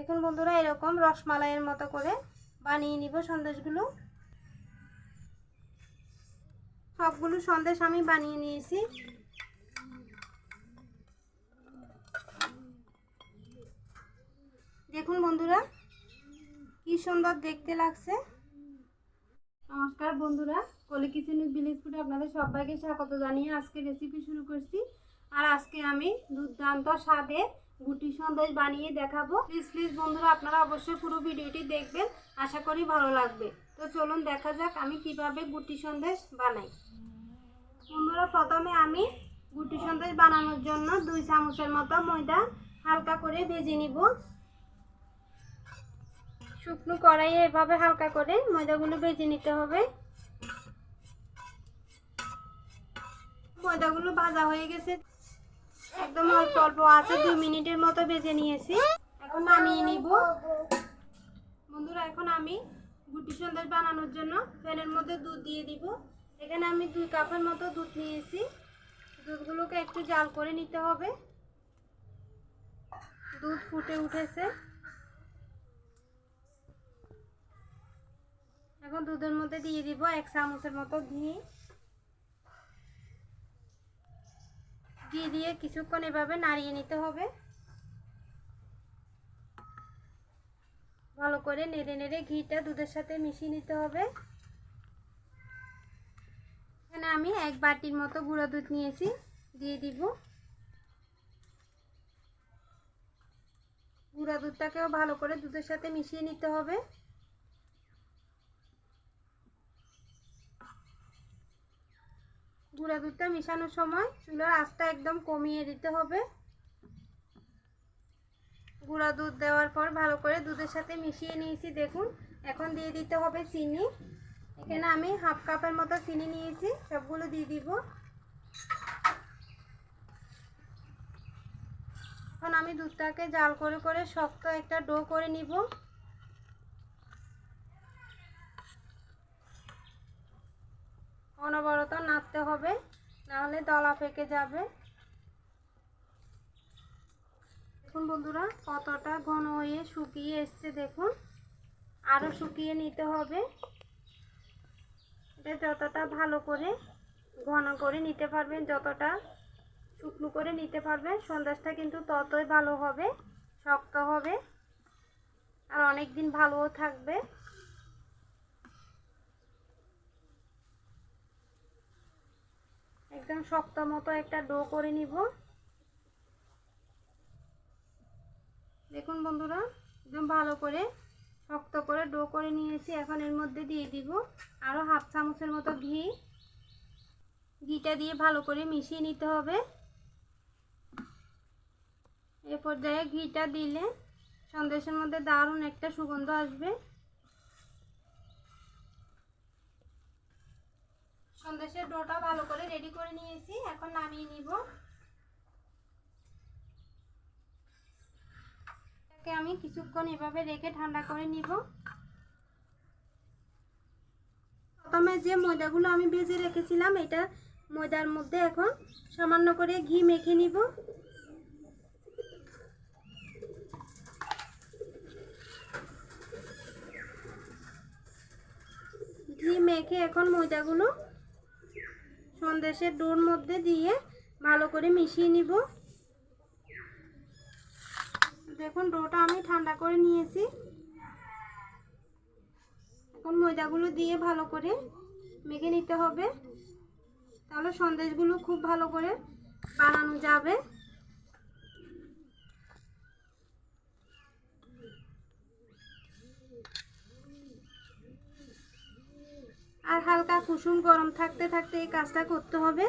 দেখুন বন্ধুরা, এরকম রসমালাইয়ের মতো করে বানিয়ে নিব সন্দেশগুলো। সবগুলো সন্দেশ আমি বানিয়ে নিয়েছি। দেখুন বন্ধুরা, কি সুন্দর দেখতে লাগছে। নমস্কার বন্ধুরা, কলি কিচেন ফুড আপনাদের সবাইকে স্বাগত জানিয়ে আজকে রেসিপি শুরু করছি। আর আজকে আমি দুর্দান্ত স্বাদের গুটি সন্দেশ বানিয়ে দেখাবো। প্লিজ প্লিজ বন্ধুরা, আপনারা অবশ্যই পুরো ভিডিওটি দেখবেন। আশা করি ভালো লাগবে। তো চলুন দেখা যাক আমি কীভাবে গুটি সন্দেশ বানাই। বন্ধুরা, প্রথমে আমি গুটি সন্দেশ বানানোর জন্য দুই চামচের মতো ময়দা হালকা করে ভেজে নিব। শুকনো কড়াইয়ে এভাবে হালকা করে ময়দাগুলো ভেজে নিতে হবে। ময়দাগুলো ভাজা হয়ে গেছে। একদম অল্প অল্প আছে, দুই মিনিটের মতো ভেজে নিয়েছি। এখন নামিয়ে নিব। বন্ধুরা, এখন আমি গুটি সন্দেশ বানানোর জন্য প্যানের মধ্যে দুধ দিয়ে দিব। এখানে আমি দুই কাপের মতো দুধ নিয়েছি। দুধগুলোকে একটু জাল করে নিতে হবে। দুধ ফুটে উঠেছে। এখন দুধের মধ্যে দিয়ে দিব এক চামচের মতো ঘি। ঘি দিয়ে কিছুক্ষণ এভাবে নাড়িয়ে নিতে হবে। ভালো করে নেড়ে নেড়ে ঘিটা দুধের সাথে মিশিয়ে নিতে হবে। এখানে আমি এক বাটির মতো গুঁড়ো দুধ নিয়েছি, দিয়ে দিব। গুঁড়া দুধটাকেও ভালো করে দুধের সাথে মিশিয়ে নিতে হবে। গুঁড়া দুধটা মেশানোর সময় চুলার আঁচটা একদম কমিয়ে দিতে হবে। গুঁড়া দুধ দেওয়ার পর ভালো করে দুধের সাথে মিশিয়ে নিয়েছি, দেখুন। এখন দিয়ে দিতে হবে চিনি। এখানে আমি হাফ কাপের মতো চিনি নিয়েছি, সবগুলো দিয়ে দিব। এখন আমি দুধটাকে জাল করে করে শক্ত একটা ডো করে নিব অনবরত নাড়তে হবে নাহলে দলা পেকে যাবে। দেখুন বন্ধুরা, কতটা ঘন হয়ে শুকিয়ে এসছে, দেখুন। আরও শুকিয়ে নিতে হবে। এটা যতটা ভালো করে ঘন করে নিতে পারবেন, যতটা শুকনো করে নিতে পারবেন, সন্দেশটা কিন্তু ততই ভালো হবে, শক্ত হবে। আর অনেক দিন ভালোও থাকবে। একদম শক্ত মতো একটা ডো করে নিব। দেখুন বন্ধুরা, একদম ভালো করে শক্ত করে ডো করে নিয়েছি। এখন এর মধ্যে দিয়ে দিব আরও হাফ চামচের মতো ঘি। ঘিটা দিয়ে ভালো করে মিশিয়ে নিতে হবে। এ পর্যায়ে ঘিটা দিলে সন্দেশের মধ্যে দারুণ একটা সুগন্ধ আসবে। সন্দেশের ডোটা ভালো করে রেডি করে নিয়েছি, এখন নামিয়ে নিব। এটাকে আমি কিছুক্ষণ এভাবে রেখে ঠান্ডা করে নিব। প্রথমে যে ময়দাগুলো আমি ভেজে রেখেছিলাম, এটা ময়দার মধ্যে এখন সামান্য করে ঘি মেখে নিব। ঘি মেখে এখন ময়দাগুলো সন্দেশের ডোর মধ্যে দিয়ে ভালো করে মিশিয়ে নিব। দেখুন, ডোটা আমি ঠান্ডা করে নিয়েছি। এখন ময়দাগুলো দিয়ে ভালো করে মেখে নিতে হবে। তাহলে সন্দেশগুলো খুব ভালো করে বানানো যাবে। আর হালকা কুসুম গরম থাকতে থাকতে এই কাজটা করতে হবে।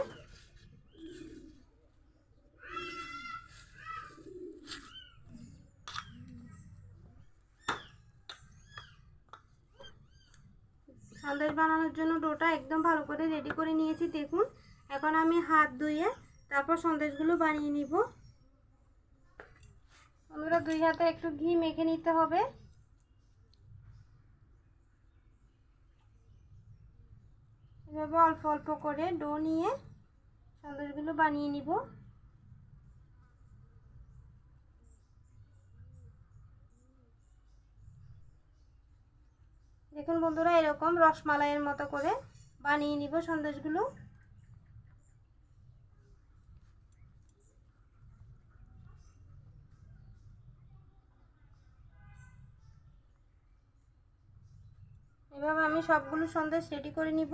সন্দেশ বানানোর জন্য ডোটা একদম ভালো করে রেডি করে নিয়েছি, দেখুন। এখন আমি হাত ধুয়ে তারপর সন্দেশগুলো বানিয়ে নিব। বন্ধুরা, দুই হাতে একটু ঘি মেখে নিতে হবে। এভাবে অল্প অল্প করে ডো নিয়ে সন্দেশগুলো বানিয়ে নিব। দেখুন বন্ধুরা, এরকম রসমালাইয়ের মতো করে বানিয়ে নিব সন্দেশগুলো। এভাবে আমি সবগুলো সন্দেশ রেডি করে নিব।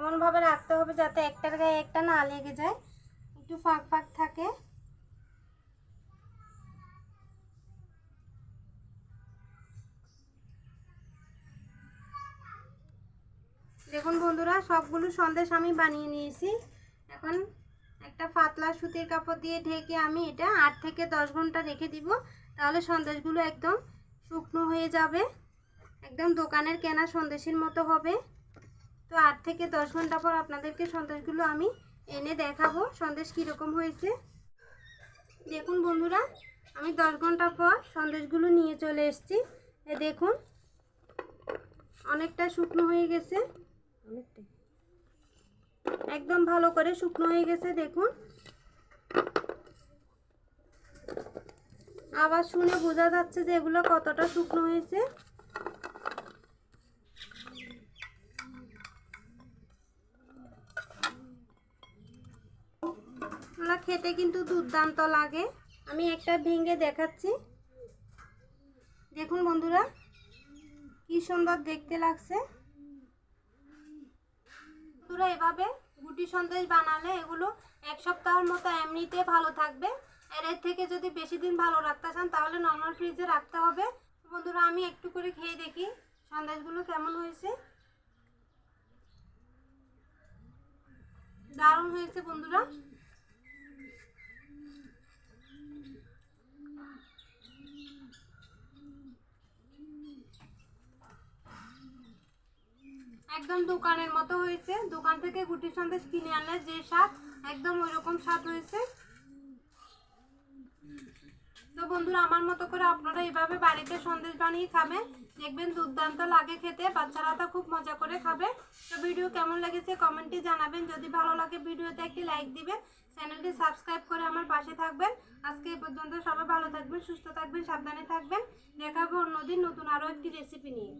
এমনভাবে রাখতে হবে যাতে একটার গায়ে একটা না লেগে যায়। একটু ফাঁক ফাঁক থাকে। দেখুন বন্ধুরা, সবগুলো সন্দেশ আমি বানিয়ে নিয়েছি। এখন একটা পাতলা সুতির কাপড় দিয়ে ঢেকে আমি এটা আট থেকে দশ ঘণ্টা রেখে দিব। তাহলে সন্দেশগুলো একদম শুকনো হয়ে যাবে। একদম দোকানের কেনা সন্দেশের মতো হবে। তো আট থেকে দশ ঘণ্টা পর আপনাদেরকে সন্দেশগুলো আমি এনে দেখাবো, সন্দেশ কীরকম হয়েছে। দেখুন বন্ধুরা, আমি দশ ঘণ্টা পর সন্দেশগুলো নিয়ে চলে এসেছি। দেখুন, অনেকটা শুকনো হয়ে গেছে। একদম ভালো করে শুকনো হয়ে গেছে, দেখুন। আবার শুনে বোঝা যাচ্ছে যে এগুলো কতটা শুকনো হয়েছে এগুলো খেতে কিন্তু দুর্দান্ত লাগে। আমি একটা ভেঙে দেখাচ্ছি। দেখুন বন্ধুরা, কি সুন্দর দেখতে লাগছে। বন্ধুরা, এভাবে গুটি সন্দেশ বানালে এগুলো এক সপ্তাহের মতো এমনিতে ভালো থাকবে। এর থেকে যদি বেশি দিন ভালো রাখতে চান, তাহলে নর্মাল ফ্রিজে রাখতে হবে। বন্ধুরা, আমি একটু করে খেয়ে দেখি সন্দেশগুলো কেমন হয়েছে। দারুণ হয়েছে বন্ধুরা। একদম দোকানের মতো হয়েছে। দোকান থেকে গুটি সন্দেশ কিনে আনলে যে স্বাদ, একদম ওই রকম স্বাদ হয়েছে। তো বন্ধুরা, আমার মতো করে আপনারা এইভাবে বাড়িতে সন্দেশ বানিয়ে খাবেন। দেখবেন দুর্দান্ত লাগে খেতে, বাচ্চারা তো খুব মজা করে খাবে। তো ভিডিও কেমন লেগেছে কমেন্টে জানাবেন। যদি ভালো লাগে ভিডিওতে একটি লাইক দিবেন। চ্যানেলটি সাবস্ক্রাইব করে আমার পাশে থাকবেন। আজকে এই পর্যন্ত সবাই ভালো থাকবেন, সুস্থ থাকবেন, সাবধানে থাকবেন। দেখাবো অন্যদিন নতুন আরও একটি রেসিপি নিয়ে।